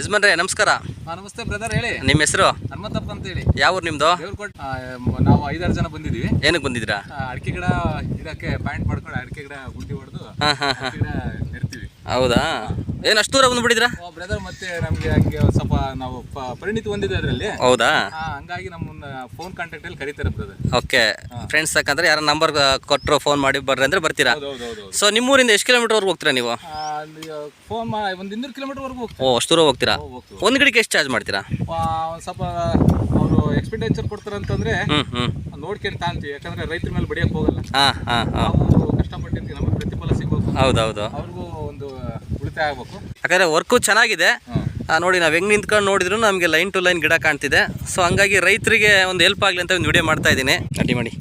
ಯಜಮಾನ್ರೆ ನಮಸ್ಕಾರ. ನಮಸ್ತೆ ಬ್ರದರ್ ಹೇಳಿ. ನಿಮ್ಮ ಹೆಸರು? ಹನುಮಂತಪ್ಪ ಅಂತ ಹೇಳಿ. ಯಾವ ಊರು ನಿಮ್ಮದು ದೇವ್ರಕೋಟ್ ನಾವು ಐದಾರು ಜನ ಬಂದಿದೀವಿ ಏನಕ್ಕೆ ಬಂದಿದ್ರಾ ಅಡಿಕೆ ಗಿಡ ಇದಕ್ಕೆ ಪಾಯಿಂಟ್ ಮಾಡ್ಕೊಂಡು ಅಡಿಕೆ ಗಿಡ ಗುಂಡಿ ಹೊಡೆದು ಹೌದಾ? ಏನು ಅಷ್ಟು ದೂರ ಬಂದುಬಿಟ್ಟಿದ್ದೀರಾ ಬ್ರದರ್ ಮತ್ತೆ ನಮಗೆ ಹಂಗೆ ಸ್ವಲ್ಪ ನಾವು ಪರಿಣಿತಿ ಹೊಂದಿದೆ ಅದರಲ್ಲಿ ಹೌದಾ ಹಂಗಾಗಿ ನಮ್ಮನ್ನ ಫೋನ್ ಕಾಂಟ್ಯಾಕ್ಟ್ ಅಲ್ಲಿ ಕರೀತಾರೆ ಬ್ರದರ್ ಓಕೆ. ಫ್ರೆಂಡ್ಸ್ ಯಾಕಂದ್ರೆ ಯಾರ ನಂಬರ್ ಕೊಟ್ಟರು ಫೋನ್ ಮಾಡಿ ಬರ್ರಿ ಅಂದ್ರೆ ಬರ್ತೀರಾ? ಸೊ ನಿಮ್ಮೂರಿಂದ ಎಷ್ಟು ಕಿಲೋಮೀಟರ್ ವರ್ಗ ಹೋಗ್ತೀರಾ ನೀವು? ಫೋನ್ ಒಂದು ಇನ್ನೂರು ಕಿಲೋಮೀಟರ್ ವರೆಗೂ ಓ ಅಷ್ಟು ದೂರ ಹೋಗ್ತೀರಾ? ಒಂದ್ ಗಿಡಕ್ಕೆ ಎಷ್ಟು ಚಾರ್ಜ್ ಮಾಡ್ತೀರಾ? ಸ್ವಲ್ಪ ಅವರು ಎಕ್ಸ್ಪೆಂಡಿಚರ್ ಕೊಡ್ತಾರೆ ಅಂತಂದ್ರೆ ನೋಡ್ಕೊಂಡು ತಾಂತೀವಿ. ಯಾಕಂದ್ರೆ ರೈತರ ಮೇಲೆ ಬಡಿಯಕ್ಕೆ ಹೋಗಲ್ಲ. ಹಾಂ ಹಾಂ ಕಷ್ಟಪಟ್ಟಿರ್ತೀವಿ. ನಮಗೆ ಪ್ರತಿಫಲ ಸಿಗೋದು ಹೌದೌದು ಅವ್ರಿಗೂ ಉಳಿತಾಯ ಆಗ್ಬೇಕು. ಯಾಕಂದರೆ ವರ್ಕು ಚೆನ್ನಾಗಿದೆ. ನೋಡಿ ನಾವು ಹೆಂಗೆ ನಿಂತ್ಕೊಂಡು ನೋಡಿದ್ರು ನಮಗೆ ಲೈನ್ ಟು ಲೈನ್ ಗಿಡ ಕಾಣ್ತಿದೆ. ಸೊ ಹಂಗಾಗಿ ರೈತರಿಗೆ ಒಂದು ಹೆಲ್ಪ್ ಆಗಲಿ ಅಂತ ಒಂದು ವಿಡಿಯೋ ಮಾಡ್ತಾ ಇದ್ದೀನಿ. ಅಡ್ಡಿ ಮಾಡಿ.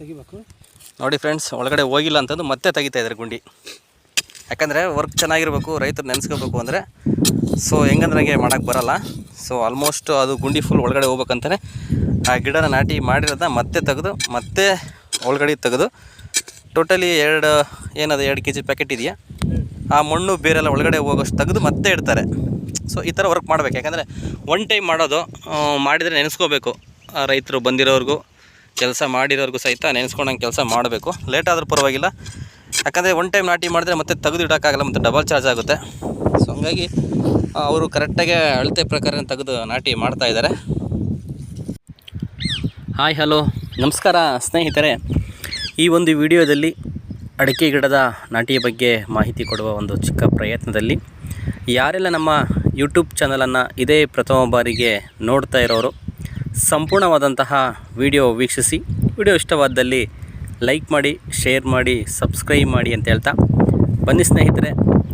ತೆಗಿಬೇಕು. ನೋಡಿ ಫ್ರೆಂಡ್ಸ್ ಒಳಗಡೆ ಹೋಗಿಲ್ಲ ಅಂತಂದು ಮತ್ತೆ ತೆಗಿತಾ ಇದ್ದಾರೆ ಗುಂಡಿ. ಯಾಕಂದರೆ ವರ್ಕ್ ಚೆನ್ನಾಗಿರ್ಬೇಕು ರೈತರು ನೆನೆಸ್ಕೋಬೇಕು ಅಂದರೆ. ಸೊ ಹೆಂಗಂದ್ರೆ ನನಗೆ ಮಾಡೋಕ್ಕೆ ಬರಲ್ಲ. ಸೊ ಆಲ್ಮೋಸ್ಟ್ ಅದು ಗುಂಡಿ ಫುಲ್ ಒಳಗಡೆ ಹೋಗ್ಬೇಕಂತಾನೆ ಆ ಗಿಡನ ನಾಟಿ ಮಾಡಿರೋದನ್ನ ಮತ್ತೆ ತೆಗೆದು ಮತ್ತೆ ಒಳಗಡೆ ತೆಗೆದು ಟೋಟಲಿ ಎರಡು, ಏನದು, ಎರಡು ಕೆ ಜಿ ಪ್ಯಾಕೆಟ್ ಇದೆಯಾ? ಆ ಮಣ್ಣು ಬೇರೆಲ್ಲ ಒಳಗಡೆ ಹೋಗೋಷ್ಟು ತೆಗೆದು ಮತ್ತೆ ಇಡ್ತಾರೆ. ಸೊ ಈ ಥರ ವರ್ಕ್ ಮಾಡಬೇಕು. ಯಾಕಂದರೆ ಒನ್ ಟೈಮ್ ಮಾಡೋದು ಮಾಡಿದರೆ ನೆನೆಸ್ಕೋಬೇಕು. ರೈತರು ಬಂದಿರೋರ್ಗೂ ಕೆಲಸ ಮಾಡಿರೋರಿಗೂ ಸಹಿತ ನೆನೆಸ್ಕೊಂಡಂಗೆ ಕೆಲಸ ಮಾಡಬೇಕು. ಲೇಟ್ ಆದರೂ ಪರವಾಗಿಲ್ಲ. ಯಾಕಂದರೆ ಒನ್ ಟೈಮ್ ನಾಟಿ ಮಾಡಿದ್ರೆ ಮತ್ತೆ ತೆಗೆದು ಇಡೋಕ್ಕಾಗಲ್ಲ, ಮತ್ತು ಡಬಲ್ ಚಾರ್ಜ್ ಆಗುತ್ತೆ. ಸೊ ಹಂಗಾಗಿ ಅವರು ಕರೆಕ್ಟಾಗಿ ಅಳತೆ ಪ್ರಕಾರ ತೆಗೆದು ನಾಟಿ ಮಾಡ್ತಾ ಇದ್ದಾರೆ. ಹಾಯ್ ಹಲೋ ನಮಸ್ಕಾರ ಸ್ನೇಹಿತರೆ. ಈ ಒಂದು ವಿಡಿಯೋದಲ್ಲಿ ಅಡಿಕೆ ಗಿಡದ ನಾಟಿಯ ಬಗ್ಗೆ ಮಾಹಿತಿ ಕೊಡುವ ಒಂದು ಚಿಕ್ಕ ಪ್ರಯತ್ನದಲ್ಲಿ ಯಾರೆಲ್ಲ ನಮ್ಮ ಯೂಟ್ಯೂಬ್ ಚಾನಲನ್ನು ಇದೇ ಪ್ರಥಮ ಬಾರಿಗೆ ನೋಡ್ತಾ ಇರೋರು, ಸಂಪೂರ್ಣವಾದಂತಹ ವಿಡಿಯೋ ವೀಕ್ಷಿಸಿ, ವಿಡಿಯೋ ಇಷ್ಟವಾದಲ್ಲಿ ಲೈಕ್ ಮಾಡಿ, ಶೇರ್ ಮಾಡಿ, ಸಬ್ಸ್ಕ್ರೈಬ್ ಮಾಡಿ ಅಂತ ಹೇಳ್ತಾ ಬನ್ನಿ ಸ್ನೇಹಿತರೆ,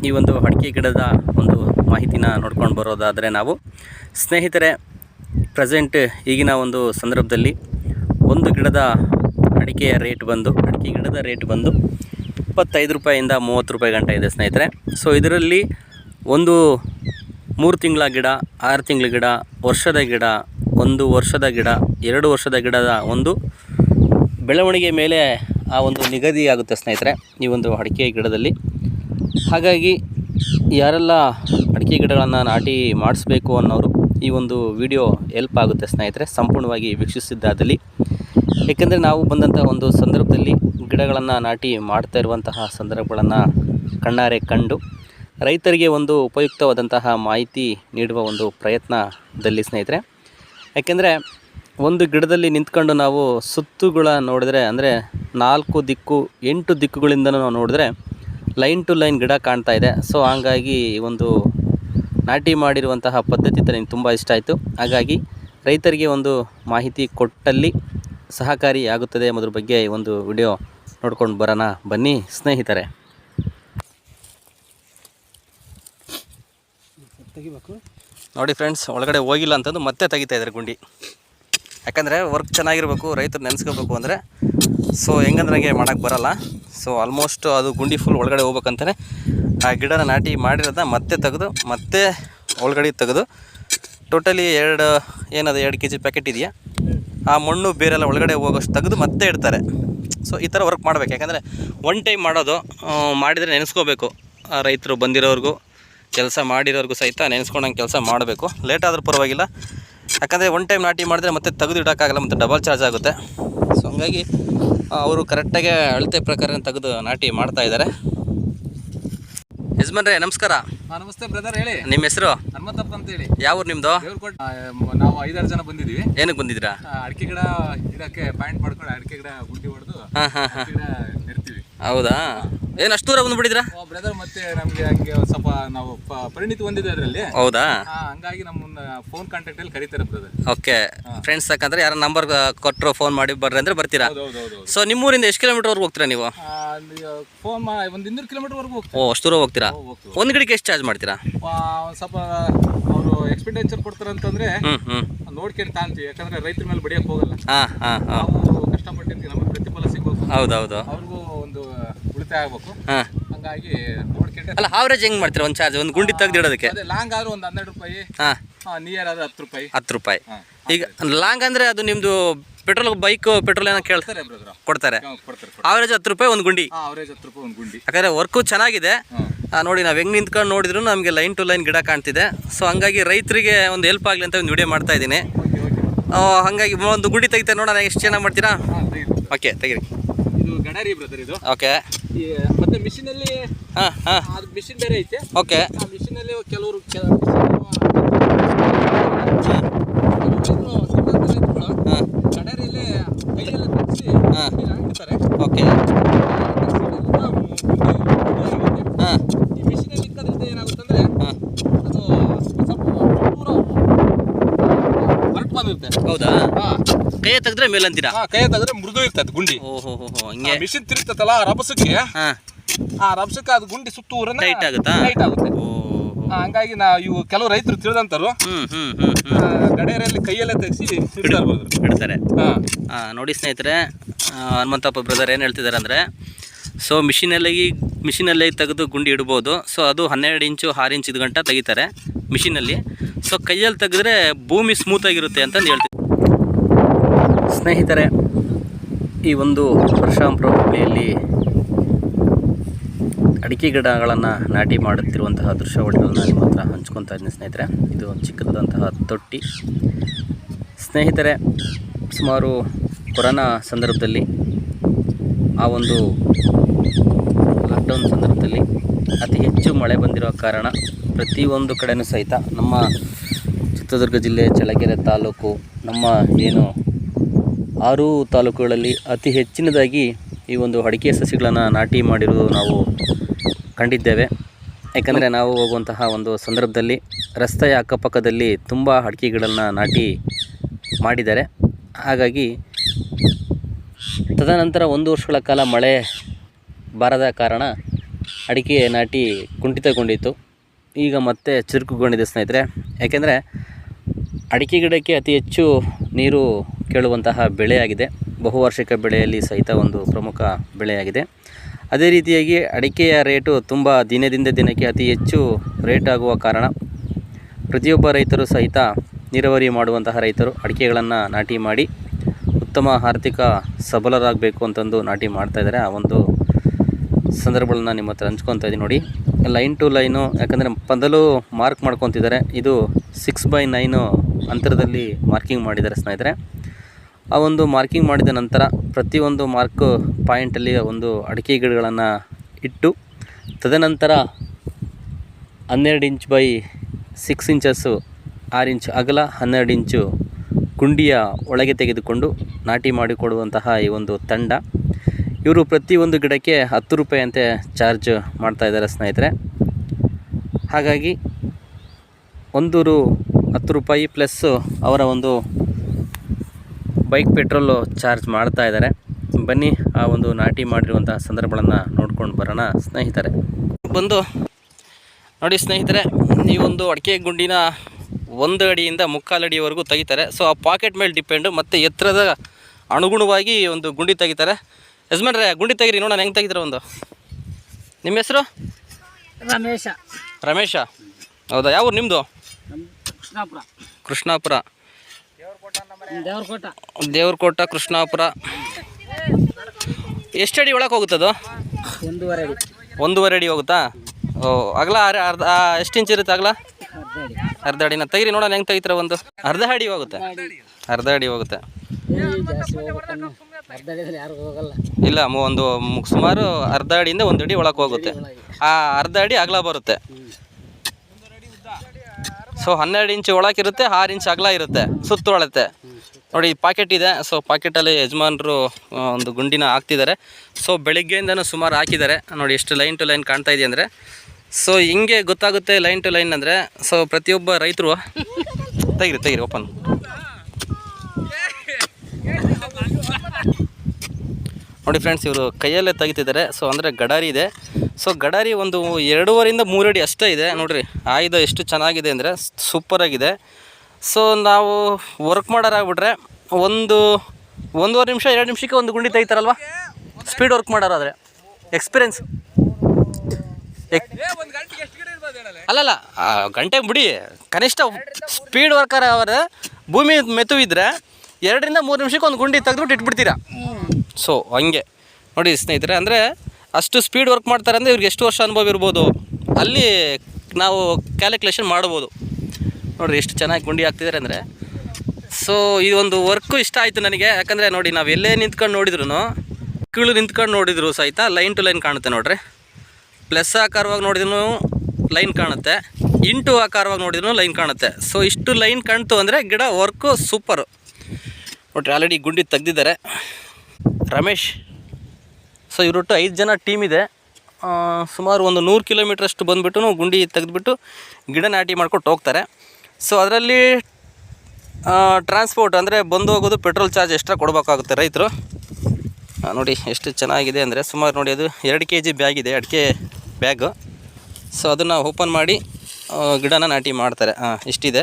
ಈ ಒಂದು ಅಡಿಕೆ ಗಿಡದ ಒಂದು ಮಾಹಿತಿನ ನೋಡ್ಕೊಂಡು ಬರೋದಾದರೆ ನಾವು. ಸ್ನೇಹಿತರೆ, ಪ್ರೆಸೆಂಟ್ ಈಗಿನ ಒಂದು ಸಂದರ್ಭದಲ್ಲಿ ಒಂದು ಗಿಡದ ಅಡಿಕೆಯ ರೇಟ್ ಬಂದು, ಅಡಿಕೆ ಗಿಡದ ರೇಟ್ ಬಂದು ಇಪ್ಪತ್ತೈದು ರೂಪಾಯಿಂದ ಮೂವತ್ತು ರೂಪಾಯಿ ಗಂಟ ಇದೆ ಸ್ನೇಹಿತರೆ. ಸೊ ಇದರಲ್ಲಿ ಒಂದು ಮೂರು ತಿಂಗಳ ಗಿಡ, ಆರು ತಿಂಗಳ ಗಿಡ, ವರ್ಷದ ಗಿಡ, ಒಂದು ವರ್ಷದ ಗಿಡ, ಎರಡು ವರ್ಷದ ಗಿಡದ ಒಂದು ಬೆಳವಣಿಗೆ ಮೇಲೆ ಆ ಒಂದು ನಿಗದಿ ಆಗುತ್ತೆ ಸ್ನೇಹಿತರೆ ಈ ಒಂದು ಅಡಿಕೆ ಗಿಡದಲ್ಲಿ. ಹಾಗಾಗಿ ಯಾರೆಲ್ಲ ಅಡಿಕೆ ಗಿಡಗಳನ್ನು ನಾಟಿ ಮಾಡಿಸ್ಬೇಕು ಅನ್ನೋರು ಈ ಒಂದು ವಿಡಿಯೋ ಹೆಲ್ಪ್ ಆಗುತ್ತೆ ಸ್ನೇಹಿತರೆ. ಸಂಪೂರ್ಣವಾಗಿ ವೀಕ್ಷಿಸಿದ್ದಾದಲ್ಲಿ ಏಕೆಂದರೆ ನಾವು ಬಂದಂಥ ಒಂದು ಸಂದರ್ಭದಲ್ಲಿ ಗಿಡಗಳನ್ನು ನಾಟಿ ಮಾಡ್ತಾ ಇರುವಂತಹ ಸಂದರ್ಭಗಳನ್ನು ಕಣ್ಣಾರೆ ಕಂಡು ರೈತರಿಗೆ ಒಂದು ಉಪಯುಕ್ತವಾದಂತಹ ಮಾಹಿತಿ ನೀಡುವ ಒಂದು ಪ್ರಯತ್ನದಲ್ಲಿ ಸ್ನೇಹಿತರೆ. ಯಾಕೆಂದರೆ ಒಂದು ಗಿಡದಲ್ಲಿ ನಿಂತ್ಕೊಂಡು ನಾವು ಸುತ್ತುಗಳ ನೋಡಿದ್ರೆ ಅಂದರೆ ನಾಲ್ಕು ದಿಕ್ಕು, ಎಂಟು ದಿಕ್ಕುಗಳಿಂದ ನಾವು ನೋಡಿದ್ರೆ ಲೈನ್ ಟು ಲೈನ್ ಗಿಡ ಕಾಣ್ತಾ ಇದೆ. ಸೊ ಹಾಗಾಗಿ ಒಂದು ನಾಟಿ ಮಾಡಿರುವಂತಹ ಪದ್ಧತಿ ನನಗೆ ತುಂಬ ಇಷ್ಟ ಆಯಿತು. ಹಾಗಾಗಿ ರೈತರಿಗೆ ಒಂದು ಮಾಹಿತಿ ಕೊಟ್ಟಲ್ಲಿ ಸಹಕಾರಿಯಾಗುತ್ತದೆ ಎಂಬುದ್ರ ಬಗ್ಗೆ ಒಂದು ವಿಡಿಯೋ ನೋಡ್ಕೊಂಡು ಬರೋಣ. ಬನ್ನಿ ಸ್ನೇಹಿತರೆ. ತೆಗಿಬೇಕು. ನೋಡಿ ಫ್ರೆಂಡ್ಸ್ ಒಳಗಡೆ ಹೋಗಿಲ್ಲ ಅಂತಂದು ಮತ್ತೆ ತೆಗಿತಾ ಇದ್ದಾರೆ ಗುಂಡಿ. ಯಾಕಂದರೆ ವರ್ಕ್ ಚೆನ್ನಾಗಿರಬೇಕು ರೈತರು ನೆನೆಸ್ಕೋಬೇಕು ಅಂದರೆ. ಸೊ ಹೆಂಗಂದ್ರೆ ನನಗೆ ಮಾಡೋಕ್ಕೆ ಬರಲ್ಲ. ಸೊ ಆಲ್ಮೋಸ್ಟ್ ಅದು ಗುಂಡಿ ಫುಲ್ ಒಳಗಡೆ ಹೋಗ್ಬೇಕಂತಲೇ ಆ ಗಿಡನ ನಾಟಿ ಮಾಡಿರೋದನ್ನ ಮತ್ತೆ ತೆಗೆದು ಮತ್ತೆ ಒಳಗಡೆ ತೆಗೆದು ಟೋಟಲಿ ಎರಡು ಏನದು ಎರಡು ಕೆ ಜಿ ಪ್ಯಾಕೆಟ್ ಇದೆಯಾ? ಆ ಮಣ್ಣು ಬೇರೆಲ್ಲ ಒಳಗಡೆ ಹೋಗೋಷ್ಟು ತೆಗೆದು ಮತ್ತೆ ಇಡ್ತಾರೆ. ಸೊ ಈ ಥರ ವರ್ಕ್ ಮಾಡಬೇಕು. ಯಾಕಂದರೆ ಒನ್ ಟೈಮ್ ಮಾಡೋದು ಆ, ಮಾಡಿದರೆ ನೆನೆಸ್ಕೋಬೇಕು. ರೈತರು ಬಂದಿರೋರ್ಗೂ ಕೆಲಸ ಮಾಡಿರೋರಿಗೂ ಸಹಿತ ನೆನೆಸ್ಕೊಂಡಂಗೆ ಕೆಲಸ ಮಾಡಬೇಕು. ಲೇಟ್ ಆದರೂ ಪರವಾಗಿಲ್ಲ. ಯಾಕಂದರೆ ಒನ್ ಟೈಮ್ ನಾಟಿ ಮಾಡಿದ್ರೆ ಮತ್ತೆ ತೆಗೆದು ಇಡೋಕ್ಕಾಗಲ್ಲ ಮತ್ತು ಡಬಲ್ ಚಾರ್ಜ್ ಆಗುತ್ತೆ. ಸೊ ಹಂಗಾಗಿ ಅವರು ಕರೆಕ್ಟಾಗಿ ಅಳತೆ ಪ್ರಕಾರ ತೆಗೆದು ನಾಟಿ ಮಾಡ್ತಾ ಇದ್ದಾರೆ. ಯಜಮಾನ್ರೆ ನಮಸ್ಕಾರ. ಹಾ, ನಮಸ್ತೆ ಬ್ರದರ್ ಹೇಳಿ. ನಿಮ್ಮ ಹೆಸರು? ಹನುಮಂತಪ್ಪ ಅಂತ ಹೇಳಿ. ಯಾವ ಊರು ನಿಮ್ಮದು ದೇವ್ರಕೋಟ್ ನಾವು ಐದಾರು ಜನ ಬಂದಿದ್ದೀವಿ. ಏನಕ್ಕೆ ಬಂದಿದ್ದೀರಾ? ಆ, ಅಡಿಕೆ ಗಿಡ ಇದಕ್ಕೆ ಪಾಯಿಂಟ್ ಮಾಡ್ಕೊಂಡು ಅಡಿಕೆ ಗಿಡ ಗುಂಡಿ ಹೊಡೆದು ಹಾಂ ಹಾಂ ಹಾಂ. ಗಿಡ ನೆಡ್ತೀವಿ ಹೌದಾ? ಏನು ಅಷ್ಟು ದೂರ ಬಂದ್ಬಿಟ್ಟಿದ್ರಾ? ಬ್ರದರ್ ಮತ್ತೆ ನಮ್ಗೆ ಹಂಗೆ ಸ್ವಲ್ಪ ನಾವು ಪ- ಪರಿಣಿತಿ ಹೊಂದಿದೆ ಅದರಲ್ಲಿ. ಹೌದಾ? ಹಂಗಾಗಿ ನಮ್ಮನ್ನ ಫೋನ್ ಕಾಂಟ್ಯಾಕ್ಟ್ ಅಲ್ಲಿ ಕರೀತಾರೆ ಬ್ರದರ್ ಓಕೆ. ಫ್ರೆಂಡ್ಸ್ ಯಾಕಂದ್ರೆ ಯಾರ ನಂಬರ್ ಕೊಟ್ಟರು ಫೋನ್ ಮಾಡಿ ಬರ್ರಿ ಅಂದ್ರೆ ಬರ್ತೀರಾ? ಹೌದೌದೌದು ಸೊ ನಿಮ್ಮೂರಿಂದ ಎಷ್ಟು ಕಿಲೋಮೀಟರ್ವರೆಗೂ ಹೋಗ್ತೀರಾ ನೀವು? ಫೋನ್ ಒಂದು ಇನ್ನೂರು ಕಿಲೋಮೀಟರ್ ವರೆಗೂ ಓ ಅಷ್ಟು ದೂರ ಹೋಗ್ತೀರಾ? ಹೋಗ್ತೀವಿ. ಒಂದು ಗಡಿಗೆ ಎಷ್ಟು ಚಾರ್ಜ್ ಮಾಡ್ತೀರಾ? ಆ, ಒಂದ್ ಸ್ವಲ್ಪ ಅವರು ಎಕ್ಸ್ಪೆಂಡಿಚರ್ ಕೊಡ್ತಾರೆ ಅಂತಂದ್ರೆ ಹ್ಞೂ ಹ್ಞೂ ನೋಡ್ಕೊಂಡು ತಾಂತೀವಿ. ಯಾಕಂದ್ರೆ ರೈತರ ಮೇಲೆ ಬಡಿಯಕ್ ಹೋಗಲ್ಲ. ಹಾಂ ಹಾಂ ಹಾಂ. ನಾವು ಕಷ್ಟಪಟ್ಟಿರ್ತೀವಿ. ನಮಗೆ ಹೌದೌದು. ಅವ್ರಿಗೂ ಒಂದು ಉಳಿತಾಯ ಆಗ್ಬೇಕು. ಹಾಂ. ಹಂಗಾಗಿ ನೋಡ್ಕೊಂಡೆ. ಅಲ್ಲ ಆವ್ರೇಜ್ ಹೆಂಗ್ ಮಾಡ್ತೀರಾ ಒಂದು ಚಾರ್ಜ್ ಒಂದು ಗುಂಡಿ ತೆಗ್ದಿಡೋದಕ್ಕೆ ಅದೇ ಲಾಂಗ್ ಆದ್ರೂ ಒಂದು ಹನ್ನೆರಡು ರೂಪಾಯಿ. ಹಾಂ. ನಿಯರ್ ಆದ್ರೆ ಹತ್ತು ರೂಪಾಯಿ. ಹತ್ತು ರೂಪಾಯಿ. ಹಾ. ಈಗ ಲಾಂಗ್ ಅಂದ್ರೆ ಅದು ನಿಮ್ಮದು ಪೆಟ್ರೋಲ್ ಬೈಕ್ ಪೆಟ್ರೋಲ್ ಏನೋ ಕೇಳ್ತಾರೆ ಕೊಡ್ತಾರೆ ಬ್ರದರ್ ಕೊಡ್ತಾರೆ. ಕೊಡ್ತಾರೆ ಕೊಡ್ತಾರೆ. ಆವ್ರೇಜ್ ಹತ್ತು ರೂಪಾಯಿ ಒಂದು ಗುಂಡಿ. ಹಾಂ ಅವರೇಜ್ ಹತ್ತು ರೂಪಾಯಿ ಒಂದು ಗುಂಡಿ. ಯಾಕಂದರೆ ವರ್ಕು ಚೆನ್ನಾಗಿದೆ. ಹಾಂ. ಆ, ನೋಡಿ ನಾವು ಹೆಂಗೆ ನಿಂತ್ಕೊಂಡು ನೋಡಿದ್ರು ನಮಗೆ ಲೈನ್ ಟು ಲೈನ್ ಗಿಡ ಕಾಣ್ತಿದೆ. ಸೊ ಹಂಗಾಗಿ ರೈತರಿಗೆ ಒಂದು ಹೆಲ್ಪ್ ಆಗಲಿ ಅಂತ ಒಂದು ವಿಡಿಯೋ ಮಾಡ್ತಾ ಇದ್ದೀನಿ. ಓಕೆ ಓಕೆ ಆ, ಹಂಗಾಗಿ ಒಂದು ಗುಂಡಿ ತೆಗಿತಾರೆ ನೋಡೋಣ ಎಷ್ಟು ಚೆನ್ನಾಗಿ ಮಾಡ್ತೀರಾ? ಹಾಂ ಓಕೆ ತೆಗೀರಿ. ಇದು ಗಡರಿ ಬ್ರದರ್ ಇದು. ಓಕೆ ಈ ಮತ್ತೆ ಮಿಷಿನ್ ಅಲ್ಲಿ ಹಾಂ ಹಾಂ. ಅದು ಮಿಷಿನ್ ಬೇರೆ ಐತೆ. ಓಕೆ ಆ ಮಿಷಿನ್ ಅಲ್ಲಿ ಕೆಲವರು ಹಾಂ. ಗಡಾರಿಯಲ್ಲಿ ಕೈಯಲ್ಲಿ. ಹಾಕ್ತಾರೆ ಓಕೆ ಹಾಂ ಈ ಮಿಷಿನ್ ಅಲ್ಲಿ ಇಕ್ಕದ್ರಿಂದ ಏನಾಗುತ್ತಂದ್ರೆ ಹಾಂ ಅದು ಸ್ವಲ್ಪ ದೂರ ಹೊರಟು ಬಂದಿರುತ್ತೆ ಹೌದಾ ಹಾ ಕೈ ತೆಗೆದ್ರೆ ಮೇಲೆ ಅಂತೀರಾ ಹಾ ಕೈ ತೆಗೆದ್ರೆ ಮೃದು ಇರ್ತದೆ ಗುಂಡಿ. ಓಹೋ ಹೋ ಹಂಗೆ. ಮಿಷಿನ್ ತಿರುಗ್ತದಲ್ಲ ಆ ರಭಸಕ್ಕೆ? ಹಾಂ. ಆ ರಭಸಕ್ಕೆ ಅದು ಗುಂಡಿ ಸುತ್ತೂರನ್ನ ಟೈಟ್ ಆಗುತ್ತಾ? ಟೈಟ್ ಆಗುತ್ತೆ. ಹಂಗಾಗಿ ನಾ ಇವು ಕೆಲವು ರೈತರು ತಿಳಿದಂತರು ಗಡಿಯಾರಲ್ಲಿ ಕೈಯಲ್ಲೇ ತೆಗೆಸಿ ಇಡ್ತಾರೆ. ನೋಡಿ ಸ್ನೇಹಿತರೆ ಹನುಮಂತಪ್ಪ ಬ್ರದರ್ ಏನು ಹೇಳ್ತಿದ್ದಾರೆ ಅಂದರೆ ಸೊ ಮಿಷಿನಲ್ಲಿ ಮಿಷಿನಲ್ಲೇ ತೆಗೆದು ಗುಂಡಿ ಇಡ್ಬೋದು. ಸೊ ಅದು ಹನ್ನೆರಡು ಇಂಚು ಆರು ಇಂಚ್ ಇದು ಗಂಟ ತೆಗಿತಾರೆ ಮಿಷಿನಲ್ಲಿ. ಸೊ ಕೈಯಲ್ಲಿ ತೆಗೆದ್ರೆ ಭೂಮಿ ಸ್ಮೂತ್ ಆಗಿರುತ್ತೆ ಅಂತಂದು ಹೇಳ್ತೀವಿ ಸ್ನೇಹಿತರೆ, ಈ ಒಂದು ವರ್ಷಾಂ ಹುಬ್ಳಿಯಲ್ಲಿ ಅಡಿಕೆ ಗಿಡಗಳನ್ನು ನಾಟಿ ಮಾಡುತ್ತಿರುವಂತಹ ದೃಶ್ಯಾವಳಿಗಳನ್ನು ನಿಮ್ಮ ಹತ್ರ ಹಂಚ್ಕೊತಾ ಇದ್ದೀನಿ ಸ್ನೇಹಿತರೆ. ಇದು ಚಿಕ್ಕದಾದಂತಹ ತೊಟ್ಟಿ. ಸ್ನೇಹಿತರೆ, ಸುಮಾರು ಕೊರೋನಾ ಸಂದರ್ಭದಲ್ಲಿ, ಆ ಒಂದು ಲಾಕ್ಡೌನ್ ಸಂದರ್ಭದಲ್ಲಿ ಅತಿ ಹೆಚ್ಚು ಮಳೆ ಬಂದಿರೋ ಕಾರಣ ಪ್ರತಿಯೊಂದು ಕಡೆಯೂ ಸಹಿತ ನಮ್ಮ ಚಿತ್ರದುರ್ಗ ಜಿಲ್ಲೆ, ಚಳ್ಳಕೆರೆ ತಾಲೂಕು, ನಮ್ಮ ಏನು ಆರು ತಾಲೂಕುಗಳಲ್ಲಿ ಅತಿ ಹೆಚ್ಚಿನದಾಗಿ ಈ ಒಂದು ಅಡಿಕೆ ಸಸಿಗಳನ್ನು ನಾಟಿ ಮಾಡಿರುವುದು ನಾವು ಕಂಡಿದ್ದೇವೆ. ಯಾಕಂದರೆ ನಾವು ಹೋಗುವಂತಹ ಒಂದು ಸಂದರ್ಭದಲ್ಲಿ ರಸ್ತೆಯ ಅಕ್ಕಪಕ್ಕದಲ್ಲಿ ತುಂಬ ಅಡಿಕೆ ನಾಟಿ ಮಾಡಿದ್ದಾರೆ. ಹಾಗಾಗಿ ತದನಂತರ ಒಂದು ವರ್ಷಗಳ ಕಾಲ ಮಳೆ ಬಾರದ ಕಾರಣ ಅಡಿಕೆ ನಾಟಿ ಕುಂಠಿತಗೊಂಡಿತ್ತು. ಈಗ ಮತ್ತೆ ಚುರುಕುಗೊಂಡಿದೆ ಸ್ನೇಹಿತರೆ. ಯಾಕೆಂದರೆ ಅಡಿಕೆ ಗಿಡಕ್ಕೆ ಅತಿ ಹೆಚ್ಚು ನೀರು ಕೇಳುವಂತಹ ಬೆಳೆಯಾಗಿದೆ. ಬಹುವಾರ್ಷಿಕ ಬೆಳೆಯಲ್ಲಿ ಸಹಿತ ಒಂದು ಪ್ರಮುಖ ಬೆಳೆಯಾಗಿದೆ. ಅದೇ ರೀತಿಯಾಗಿ ಅಡಿಕೆಯ ರೇಟು ತುಂಬ ದಿನದಿಂದ ದಿನಕ್ಕೆ ಅತಿ ಹೆಚ್ಚು ರೇಟ್ ಆಗುವ ಕಾರಣ ಪ್ರತಿಯೊಬ್ಬ ರೈತರು ಸಹಿತ ನೀರಾವರಿ ಮಾಡುವಂತಹ ರೈತರು ಅಡಿಕೆಗಳನ್ನು ನಾಟಿ ಮಾಡಿ ಉತ್ತಮ ಆರ್ಥಿಕ ಸಬಲರಾಗಬೇಕು ಅಂತಂದು ನಾಟಿ ಮಾಡ್ತಾ ಇದ್ದಾರೆ. ಆ ಒಂದು ಸಂದರ್ಭಗಳನ್ನ ನಿಮ್ಮ ಹತ್ರ ಹಂಚ್ಕೊತಾ ಇದ್ದೀನಿ ನೋಡಿ. ಲೈನ್ ಟು ಲೈನು ಯಾಕಂದರೆ ಪಂದಲು ಮಾರ್ಕ್ ಮಾಡ್ಕೊತಿದ್ದಾರೆ. ಇದು ಸಿಕ್ಸ್ ಬೈ ನೈನು ಅಂತರದಲ್ಲಿ ಮಾರ್ಕಿಂಗ್ ಮಾಡಿದ್ದಾರೆ ಸ್ನೇಹಿತರೆ. ಆ ಒಂದು ಮಾರ್ಕಿಂಗ್ ಮಾಡಿದ ನಂತರ ಪ್ರತಿಯೊಂದು ಮಾರ್ಕ್ ಪಾಯಿಂಟಲ್ಲಿ ಒಂದು ಅಡಿಕೆ ಗಿಡಗಳನ್ನು ಇಟ್ಟು, ತದನಂತರ ಹನ್ನೆರಡು ಇಂಚ್ ಬೈ ಸಿಕ್ಸ್ ಇಂಚಸ್ಸು ಆರು ಇಂಚ್ ಅಗಲ, ಹನ್ನೆರಡು ಇಂಚು ಗುಂಡಿಯ ಒಳಗೆ ತೆಗೆದುಕೊಂಡು ನಾಟಿ ಮಾಡಿಕೊಡುವಂತಹ ಈ ಒಂದು ತಂಡ. ಇವರು ಪ್ರತಿಯೊಂದು ಗಿಡಕ್ಕೆ ಹತ್ತು ರೂಪಾಯಿಯಂತೆ ಚಾರ್ಜ್ ಮಾಡ್ತಾ ಇದ್ದಾರೆ ಸ್ನೇಹಿತರೆ. ಹಾಗಾಗಿ ಒಂದು ರು ಹತ್ತು ರೂಪಾಯಿ ಪ್ಲಸ್ಸು ಅವರ ಒಂದು ಬೈಕ್ ಪೆಟ್ರೋಲು ಚಾರ್ಜ್ ಮಾಡ್ತಾ ಇದ್ದಾರೆ. ಬನ್ನಿ ಆ ಒಂದು ನಾಟಿ ಮಾಡಿರುವಂತಹ ಸಂದರ್ಭಗಳನ್ನು ನೋಡ್ಕೊಂಡು ಬರೋಣ ಸ್ನೇಹಿತರೆ. ಬಂದು ನೋಡಿ ಸ್ನೇಹಿತರೆ ಈ ಒಂದು ಅಡಿಕೆ ಗುಂಡಿನ ಒಂದು ಅಡಿಯಿಂದ ಮುಕ್ಕಾಲು ಅಡಿಯವರೆಗೂ ತೆಗಿತಾರೆ. ಸೊ ಆ ಪಾಕೆಟ್ ಮೇಲೆ ಡಿಪೆಂಡು ಮತ್ತು ಎತ್ತರದ ಅನುಗುಣವಾಗಿ ಒಂದು ಗುಂಡಿ ತೆಗಿತಾರೆ. ಯಜಮಾನ್ರೆ ಗುಂಡಿ ತೆಗಿರಿ ನೋಡೋಣ ಹೆಂಗೆ ತೆಗಿತಾರೆ ಒಂದು. ನಿಮ್ಮ ಹೆಸರು? ರಮೇಶ. ರಮೇಶ. ಹೌದಾ ಯಾವ ನಿಮ್ಮದು ನಮ್ಮ ಕೃಷ್ಣಾಪುರ. ಕೃಷ್ಣಾಪುರ. ದೇವ್ರಕೋಟ ಕೃಷ್ಣಾಪುರ. ಎಷ್ಟು ಅಡಿ ಒಳಗೆ ಹೋಗುತ್ತದು? ಒಂದೂವರೆ ಅಡಿ. ಒಂದೂವರೆ ಅಡಿ ಹೋಗುತ್ತಾ? ಓ ಅಗಲ ಅರ- ಅರ್ಧ ಎಷ್ಟು ಇಂಚ್ ಇರುತ್ತೆ ಅಗಲ? ಅರ್ಧ ಅಡಿ ಅರ್ಧ ಅಡಿನ. ತೆಗಿರಿ ನೋಡೋಣ ಹೆಂಗೆ ತೆಗಿತಾರೆ ಒಂದು. ಅರ್ಧ ಅಡಿ ಹೋಗುತ್ತೆ. ಅರ್ಧ ಅಡಿ ಹೋಗುತ್ತೆ. ಇಲ್ಲ ಒಂದು ಸುಮಾರು ಅರ್ಧ ಅಡಿಯಿಂದ ಒಂದು ಅಡಿ ಒಳಗೆ ಹೋಗುತ್ತೆ. ಆ ಅರ್ಧ ಅಡಿ ಅಗಲ ಬರುತ್ತೆ. ಸೊ ಹನ್ನೆರಡು ಇಂಚು ಒಳಕಿರುತ್ತೆ ಆರು ಇಂಚ್ ಅಗಲ ಇರುತ್ತೆ ಸುತ್ತೊಳತ್ತೆ ನೋಡಿ ಪಾಕೆಟ್ ಇದೆ. ಸೊ ಪಾಕೆಟಲ್ಲಿ ಯಜಮಾನರು ಒಂದು ಗುಂಡಿನ ಹಾಕ್ತಿದ್ದಾರೆ. ಸೊ ಬೆಳಿಗ್ಗೆಯಿಂದನೂ ಸುಮಾರು ಹಾಕಿದ್ದಾರೆ. ನೋಡಿ, ಎಷ್ಟು ಲೈನ್ ಟು ಲೈನ್ ಕಾಣ್ತಾ ಇದೆ ಅಂದರೆ. ಸೊ ಹಿಂಗೆ ಗೊತ್ತಾಗುತ್ತೆ ಲೈನ್ ಟು ಲೈನ್ ಅಂದರೆ. ಸೊ ಪ್ರತಿಯೊಬ್ಬ ರೈತರು, ತೆಗಿರಿ ತೆಗಿರಿ ಓಪನ್ ನೋಡಿ ಫ್ರೆಂಡ್ಸ್ ಇವರು ಕೈಯಲ್ಲೇ ತೆಗಿತಿದ್ದಾರೆ ಸೊ ಅಂದರೆ ಗಡಾರಿ ಇದೆ. ಸೊ ಗಡಾರಿ ಒಂದು ಎರಡೂವರೆಯಿಂದ ಮೂರಡಿ ಅಡಿ ಅಷ್ಟೇ ಇದೆ. ನೋಡಿರಿ ಆಯುಧ ಎಷ್ಟು ಚೆನ್ನಾಗಿದೆ ಅಂದರೆ ಸೂಪರಾಗಿದೆ ಸೊ ನಾವು ವರ್ಕ್ ಮಾಡೋರಾಗ್ಬಿಟ್ರೆ ಒಂದು ಒಂದೂವರೆ ನಿಮಿಷ ಎರಡು ನಿಮಿಷಕ್ಕೆ ಒಂದು ಗುಂಡಿ ತೆಗಿತಾರಲ್ವ? ಸ್ಪೀಡ್ ವರ್ಕ್ ಮಾಡೋರಾದರೆ ಎಕ್ಸ್ಪೀರಿಯನ್ಸ್ ಅಲ್ಲಲ್ಲ ಗಂಟೆ ಗಂಟೆಗೆ ಬಿಡಿ. ಕನಿಷ್ಠ ಸ್ಪೀಡ್ ವರ್ಕರ್ ಅವರ ಭೂಮಿ ಮೆತುವಿದ್ರೆ ಎರಡರಿಂದ ಮೂರು ನಿಮಿಷಕ್ಕೆ ಒಂದು ಗುಂಡಿ ತೆಗೆದ್ಬಿಟ್ಟು ಇಟ್ಬಿಡ್ತೀರಾ? ಸೊ ಹಂಗೆ. ನೋಡಿ ಸ್ನೇಹಿತರೆ, ಅಂದರೆ ಅಷ್ಟು ಸ್ಪೀಡ್ ವರ್ಕ್ ಮಾಡ್ತಾರೆ ಅಂದರೆ ಇವ್ರಿಗೆ ಎಷ್ಟು ವರ್ಷ ಅನುಭವ ಇರ್ಬೋದು? ಅಲ್ಲಿ ನಾವು ಕ್ಯಾಲ್ಕುಲೇಷನ್ ಮಾಡ್ಬೋದು. ನೋಡಿರಿ ಎಷ್ಟು ಚೆನ್ನಾಗಿ ಗುಂಡಿ ಹಾಕ್ತಿದ್ದಾರೆ ಅಂದರೆ. ಸೊ ಈ ಒಂದು ವರ್ಕು ಇಷ್ಟ ಆಯಿತು ನನಗೆ. ಯಾಕಂದರೆ ನೋಡಿ, ನಾವು ಎಲ್ಲೇ ನಿಂತ್ಕೊಂಡು ನೋಡಿದ್ರು ಕೀಳು ನಿಂತ್ಕೊಂಡು ನೋಡಿದ್ರು ಸಹಿತ ಲೈನ್ ಟು ಲೈನ್ ಕಾಣುತ್ತೆ ನೋಡ್ರಿ. ಪ್ಲಸ್ ಆಕಾರವಾಗಿ ನೋಡಿದ್ರು ಲೈನ್ ಕಾಣುತ್ತೆ. ಇಂಟು ಆಕಾರವಾಗಿ ನೋಡಿದ್ರು ಲೈನ್ ಕಾಣುತ್ತೆ. ಸೊ ಇಷ್ಟು ಲೈನ್ ಕಾಣ್ತು ಅಂದರೆ ಗಿಡ ವರ್ಕು ಸೂಪರು ನೋಡ್ರಿ ಆಲ್ರೆಡಿ ಗುಂಡಿ ತೆಗ್ದಿದ್ದಾರೆ. ರಮೇಶ್. ಸೊ ಇವರೊಟ್ಟು ಐದು ಜನ ಟೀಮ್ ಇದೆ. ಸುಮಾರು ಒಂದು ನೂರು ಕಿಲೋಮೀಟ್ರಷ್ಟು ಬಂದುಬಿಟ್ಟು ಗುಂಡಿ ತೆಗೆದುಬಿಟ್ಟು ಗಿಡ ನಾಟಿ ಮಾಡ್ಕೊಟ್ಟು ಹೋಗ್ತಾರೆ. ಸೊ ಅದರಲ್ಲಿ ಟ್ರಾನ್ಸ್ಪೋರ್ಟ್ ಅಂದರೆ ಬಂದು ಹೋಗೋದು ಪೆಟ್ರೋಲ್ ಚಾರ್ಜ್ ಎಕ್ಸ್ಟ್ರಾ ಕೊಡಬೇಕಾಗುತ್ತೆ ರೈತರು. ನೋಡಿ ಎಷ್ಟು ಚೆನ್ನಾಗಿದೆ ಅಂದರೆ ಸುಮಾರು ನೋಡಿ ಅದು ಎರಡು ಕೆ ಜಿ ಬ್ಯಾಗ್ ಇದೆ, ಅಡಿಕೆ ಬ್ಯಾಗು ಸೊ ಅದನ್ನು ಓಪನ್ ಮಾಡಿ ಗಿಡನ ನಾಟಿ ಮಾಡ್ತಾರೆ. ಹಾಂ ಇಷ್ಟಿದೆ.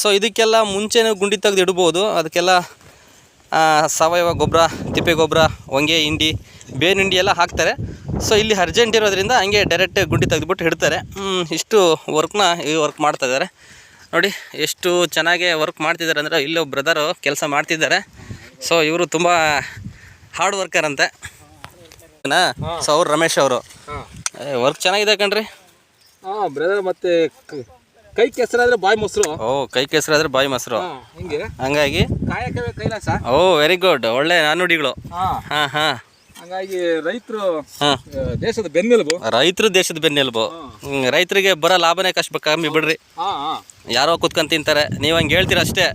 ಸೊ ಇದಕ್ಕೆಲ್ಲ ಮುಂಚೆನೇ ಗುಂಡಿ ತೆಗೆದು ಇಡ್ಬೋದು. ಅದಕ್ಕೆಲ್ಲ ಸಾವಯವ ಗೊಬ್ಬರ ತಿಪ್ಪೆ ಗೊಬ್ಬರ ಹೊಂಗೆ ಹಿಂಡಿ ಬೇವಿನ ಹಿಂಡಿ ಎಲ್ಲ ಹಾಕ್ತಾರೆ. ಸೊ ಇಲ್ಲಿ ಅರ್ಜೆಂಟ್ ಇರೋದ್ರಿಂದ ಹಂಗೆ ಡೈರೆಕ್ಟ್ ಗುಂಡಿ ತೆಗೆದುಬಿಟ್ಟು ಇಡ್ತಾರೆ. ಇಷ್ಟು ವರ್ಕ್ನ ಈ ವರ್ಕ್ ಮಾಡ್ತಾ ಇದ್ದಾರೆ. ನೋಡಿ ಎಷ್ಟು ಚೆನ್ನಾಗಿ ವರ್ಕ್ ಮಾಡ್ತಿದ್ದಾರೆ ಅಂದರೆ ಇಲ್ಲೋ ಬ್ರದರು ಕೆಲಸ ಮಾಡ್ತಿದ್ದಾರೆ. ಸೊ ಇವರು ತುಂಬ ಹಾರ್ಡ್ ವರ್ಕರ್ ಅಂತೆ? ಸೊ ಅವ್ರು ರಮೇಶ್ ಅವರು. ವರ್ಕ್ ಚೆನ್ನಾಗಿದೆ ಕಣ್ರಿ. ಹಾಂ ಬ್ರದರ್ ಮತ್ತೆ ಕ- ಕೆಸರಾದ್ರೆ ಬಾಯಿ ಮೊಸರು. ಓ ಕೈ ಕೆಸರಾದ್ರೆ ಬಾಯಿ ಮೊಸರು. ಹಿಂಗೆ? ಹಂಗಾಗಿ? ಕಾಯಕವೇ ಕೈಲಾಸ? ಓ ವೆರಿ ಗುಡ್ ಒಳ್ಳೆ ನಾನುಡಿಗಳು. ಹಾಂ. ಹಾಂ ಹಂಗಾಗಿ ರೈತರು ದೇಶದ ಬೆನ್ನೆಲುಬು. ರೈತರು ದೇಶದ ಬೆನ್ನೆಲುಬು. ರೈತರಿಗೆ ಬರೋ ಲಾಭನೇ ಕಷ್ಟ ಕಮ್ಮಿ ಬಿಡ್ರಿ. ಯಾರೋ ಕುತ್ಕೊಂಡ್ ತಿಂತಾರೆ. ನೀವು ಹಂಗೆ ಹೇಳ್ತೀರ ಅಷ್ಟೇ.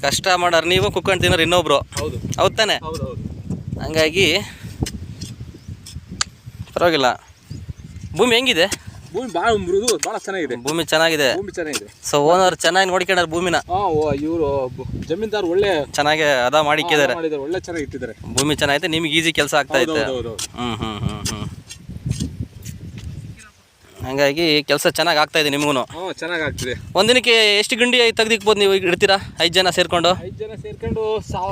ಕಷ್ಟ ಮಾಡೋರು ನೀವು ಕುತ್ಕೊಂಡು ತಿನ್ನೋರು ಇನ್ನೊಬ್ರು. ಹೌದು ತಾನೆ? ಹೌದು ಹೌದು. ಹಂಗಾಗಿ ಪರವಾಗಿಲ್ಲ. ಭೂಮಿ ಹೆಂಗಿದೆ? ಭೂಮಿ ಭಾಳ ಮೃದು ಭಾಳ ಚೆನ್ನಾಗಿದೆ. ಭೂಮಿ ಚೆನ್ನಾಗಿದೆ. ಭೂಮಿ ಚೆನ್ನಾಗಿದೆ. ಸೊ ಓನರ್ ಚೆನ್ನಾಗಿ ನೋಡ್ಕೊಂಡಾರ ಭೂಮಿನ. ಇವರು ಜಮೀನ್ದಾರ್ ಒಳ್ಳೆ ಚೆನ್ನಾಗಿ ಅದ ಮಾಡಿಕ್ಕಿದ್ದಾರೆ ಒಳ್ಳೆ ಚೆನ್ನಾಗಿ ಇಟ್ಟಿದ್ದಾರೆ. ಭೂಮಿ ಚೆನ್ನಾಗಿದೆ ನಿಮ್ಗೆ ಈಸಿ ಕೆಲಸ ಆಗ್ತಾ ಇದೆ ಹಂಗಾಗಿ ಕೆಲಸ ಚೆನ್ನಾಗಿ ಆಗ್ತಾ ಇದೆ ನಿಮಗೂ ಚೆನ್ನಾಗಿ ಆಗ್ತಿದೆ. ಒಂದಿನಕ್ಕೆ ಎಷ್ಟು ಗಂಡಿ ತೆಗ್ದಿಕ್ಬೋದು ನೀವು ಇಡ್ತೀರಾ? ಐದು ಜನ ಸೇರ್ಕೊಂಡು? ಐದು ಜನ ಸೇರ್ಕೊಂಡು ಸಾ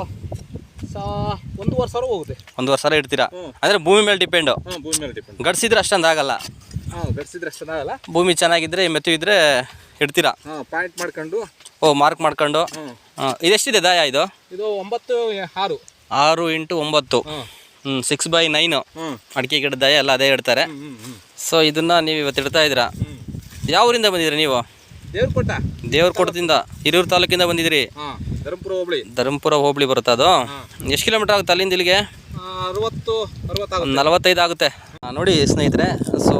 ಒಂದೂವರೆ ಸಾವಿರ ಹೋಗುತ್ತೆ. ಒಂದುವರೆ ಸಾವಿರ ಇಡ್ತೀರಾ? ಅಂದ್ರೆ ಭೂಮಿ ಮೇಲೆ ಡಿಪೆಂಡು ಭೂಮಿ ಮೇಲೆ ಡಿಪೆಂಡ್ ಗಡ್ಸಿದ್ರೆ ಅಷ್ಟೊಂದು ಆಗಲ್ಲ. ಚೆನ್ನಾಗಲ್ಲ? ಭೂಮಿ ಚೆನ್ನಾಗಿದ್ರೆ ಮೆತ್ತು ಇದ್ರೆ ಇಡ್ತೀರಾ? ಹಾಂ ಪಾಯಿಂಟ್ ಮಾಡ್ಕೊಂಡು. ಓ ಮಾರ್ಕ್ ಮಾಡ್ಕೊಂಡು? ಇದೆಷ್ಟಿದೆ ದಾಯ ಇದು? ಇದು ಒಂಬತ್ತು ಆರು. ಆರು ಇಂಟು ಒಂಬತ್ತು. ಹ್ಮ್. ಹ್ಞೂ ಸಿಕ್ಸ್ ಬೈ ನೈನು ಅಡಿಕೆ ಗಿಡದ ದಾಯ ಎಲ್ಲ ಅದೇ ಇಡ್ತಾರೆ. ಸೊ ಇದನ್ನ ನೀವು ಇವತ್ತು ಇಡ್ತಾ ಇದ್ದೀರಾ? ಯಾವ ಊರಿಂದ ಬಂದಿದ್ರಿ ನೀವು? ದೇವ್ರ ಕೊಟ್ಟದಿಂದ ದೇವ್ರಕೋಟದಿಂದ ಹಿರಿಯೂರು ತಾಲೂಕಿಂದ ಬಂದಿದ್ರಿ ಧರ್ಮಪುರ ಹೋಬಳಿ. ಧರ್ಮಪುರ ಹೋಬಳಿ ಬರುತ್ತೆ ಅದು? ಎಷ್ಟು ಕಿಲೋಮೀಟರ್ ಆಗುತ್ತೆ ಅಲ್ಲಿಂದ ಇಲ್ಲಿಗೆ? ಅರವತ್ತು ನಲವತ್ತೈದು ಆಗುತ್ತೆ. ನೋಡಿ ಸ್ನೇಹಿತರೆ ಸೊ